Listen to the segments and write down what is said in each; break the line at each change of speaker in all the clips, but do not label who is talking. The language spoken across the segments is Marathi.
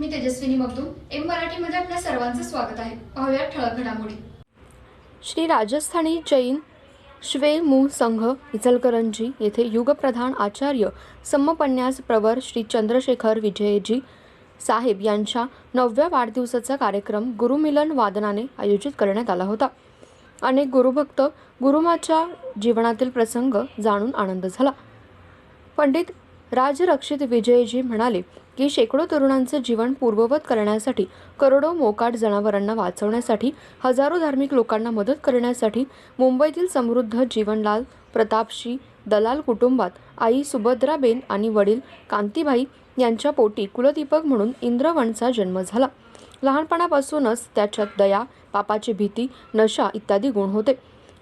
मी तेजस्विनी मगदूम एम मराठीमध्ये आपल्या सर्वांचं स्वागत आहे. पाहूया ठळक घडामोडी.
श्री राजस्थानी जैन श्वे मू संघ इचलकरंजी येथे युगप्रधान आचार्य सम्मपन्यास प्रवर श्री चंद्रशेखर विजयजी साहेब यांच्या नवव्या वाढदिवसाचा कार्यक्रम गुरुमिलन वादनाने आयोजित करण्यात आला होता. अनेक गुरुभक्त गुरुमाच्या जीवनातील प्रसंग जाणून आनंद झाला. पंडित राजरक्षित विजयजी म्हणाले की शेकडो तरुणांचे जीवन पूर्ववत करण्यासाठी करोडो मोकाट जनावरांना वाचवण्यासाठी हजारो धार्मिक लोकांना मदत करण्यासाठी मुंबईतील समृद्ध जीवनलाल प्रतापशी दलाल कुटुंबात आई सुभद्राबेन आणि वडील कांतीबाई यांच्या पोटी कुलदीपक म्हणून इंद्रवणचा जन्म झाला. लहानपणापासूनच त्याच्यात दया पापाची भीती नशा इत्यादी गुण होते.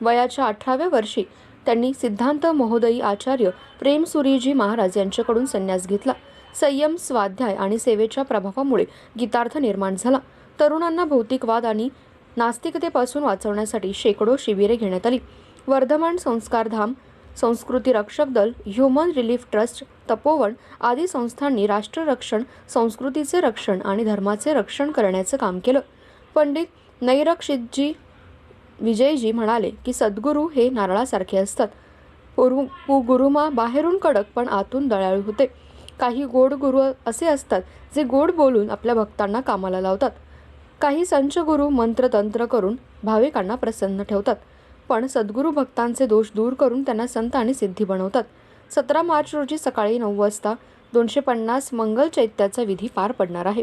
वयाच्या अठराव्या वर्षी त्यांनी सिद्धांत महोदयी आचार्य प्रेमसुरीजी महाराज यांच्याकडून संन्यास घेतला. संयम स्वाध्याय आणि सेवेच्या प्रभावामुळे गीतार्थ निर्माण झाला. तरुणांना भौतिकवाद आणि नास्तिकतेपासून वाचवण्यासाठी शेकडो शिबिरे घेण्यात आली. वर्धमान संस्कारधाम संस्कृती रक्षक दल ह्युमन रिलीफ ट्रस्ट तपोवन आदी संस्थांनी राष्ट्ररक्षण संस्कृतीचे रक्षण आणि धर्माचे रक्षण करण्याचं काम केलं. पंडित नैरक्षितजी विजयजी म्हणाले की सद्गुरू हे नारळासारखे असतात. पुरु पु गुरुमा बाहेरून कडक पण आतून दयाळू होते. काही गोड गुरु असे असतात जे गोड बोलून आपल्या भक्तांना कामाला लावतात. काही संच गुरु मंत्रतंत्र करून भाविकांना प्रसन्न ठेवतात पण सद्गुरू भक्तांचे दोष दूर करून त्यांना संत आणि सिद्धी बनवतात. सतरा मार्च रोजी सकाळी नऊ वाजता दोनशे पन्नास मंगल चैत्याचा विधी पार पडणार आहे.